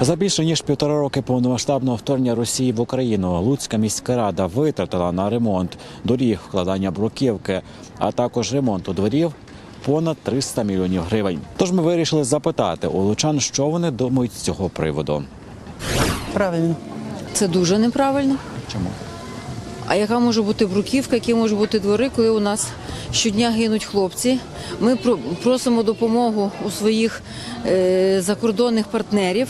За більше ніж півтора роки повномасштабного вторгнення Росії в Україну Луцька міська рада витратила на ремонт доріг, вкладання бруківки, а також ремонту дворів понад 300 мільйонів гривень. Тож ми вирішили запитати у лучан, що вони думають з цього приводу. Правильно. Це дуже неправильно. Чому? А яка може бути бруківка, які можуть бути двори, коли у нас щодня гинуть хлопці? Ми про- просимо допомогу у своїх е, закордонних партнерів,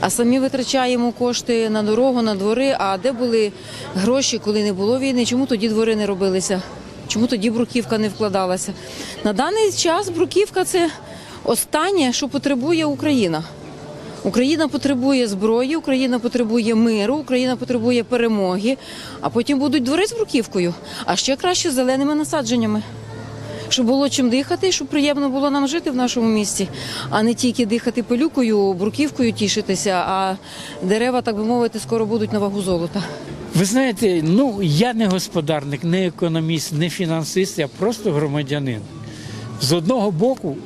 а самі витрачаємо кошти на дорогу, на двори. А де були гроші, коли не було війни? Чому тоді двори не робилися? Чому тоді бруківка не вкладалася? На даний час бруківка це останнє, що потребує Україна. Україна потребує зброї, Україна потребує миру, Україна потребує перемоги, а потім будуть двори з бруківкою, а ще краще з зеленими насадженнями. Щоб було чим дихати, щоб приємно було нам жити в нашому місті, а не тільки дихати пилюкою, бруківкою тішитися, а дерева, так би мовити, скоро будуть на вагу золота. Ви знаєте, ну я не господарник, не економіст, не фінансист, я просто громадянин. З одного боку,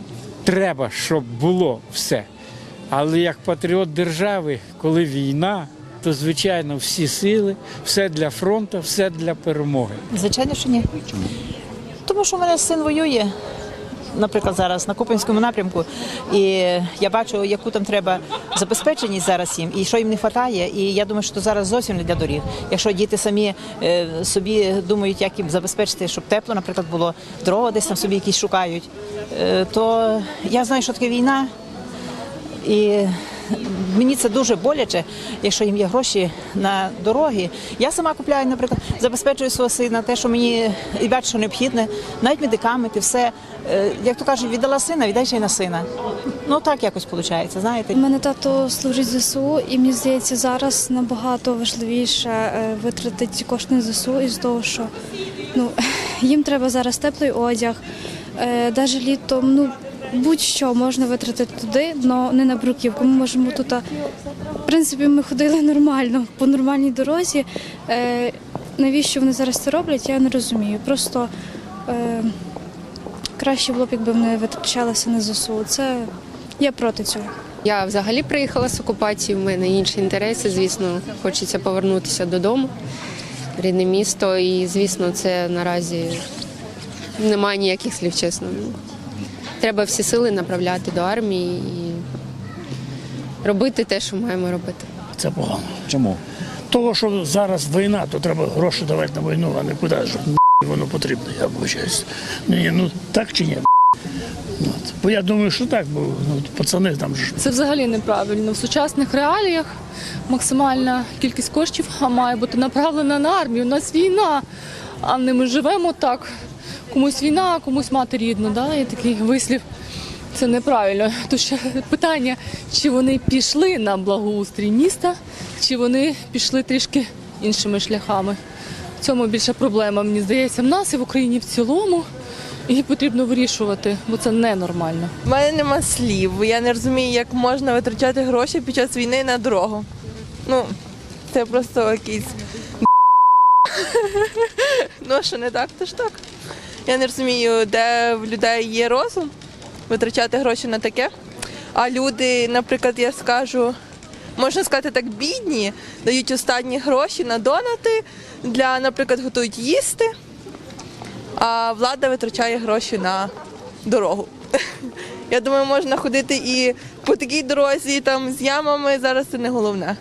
треба, щоб було все. Але як патріот держави, коли війна, то звичайно всі сили, все для фронту, все для перемоги. Звичайно, що ні. Тому що в мене син воює, наприклад, зараз на Купинському напрямку, і я бачу, яку там треба забезпеченість зараз їм, і що їм не вистачає. І я думаю, що зараз зовсім не для доріг. Якщо діти самі е, собі думають, як їм забезпечити, щоб тепло, наприклад, було дрова десь там собі якісь шукають, е, то я знаю, що таке війна. І мені це дуже боляче, якщо їм є гроші на дороги. Я сама купляю, наприклад, забезпечую свого сина, те, що мені і бачу, що необхідне, навіть медикаменти, все. Е, Як то кажуть, віддала сина, віддай ще й на сина. Ну так якось виходить, знаєте. У мене тато служить ЗСУ, і мені здається, зараз набагато важливіше е, витратити ці кошти на ЗСУ із того, що ну, їм треба зараз теплий одяг, е, навіть літом, ну будь-що можна витратити туди, але не на бруківку. Ми можемо тут, в принципі, ми ходили нормально по нормальній дорозі. Е, Навіщо вони зараз це роблять, я не розумію. Просто е, краще було б, якби вони витрачалися на ЗСУ. Це я проти цього. Я взагалі приїхала з окупації, в мене інші інтереси. Звісно, хочеться повернутися додому, рідне місто. І, звісно, це наразі немає ніяких слів, чесно. Треба всі сили направляти до армії і робити те, що маємо робити. Це погано. Чому? Того, що зараз війна, то треба гроші давати на війну, а не куди ж воно потрібно, я вибачаюсь. Ні, ну так чи ні? От. Бо я думаю, що так, бо ну, пацани там ж Це взагалі неправильно. В сучасних реаліях максимальна кількість коштів має бути направлена на армію. У нас війна, а не ми живемо так. Комусь війна, комусь мати рідна. Да? Є такий вислів. Це неправильно. Ще питання, чи вони пішли на благоустрій міста, чи вони пішли трішки іншими шляхами. В цьому більша проблема, мені здається, в нас і в Україні в цілому. Її потрібно вирішувати, бо це ненормально. У мене нема слів. бо Я не розумію, як можна витрачати гроші під час війни на дорогу. Ну, це просто якийсь. ну, що не так, то ж так. Я не розумію, де в людей є розум витрачати гроші на таке. А люди, наприклад, я скажу, можна сказати так, бідні, дають останні гроші на донати для, наприклад, готують їсти, а влада витрачає гроші на дорогу. Я думаю, можна ходити і по такій дорозі там з ямами. Зараз це не головне.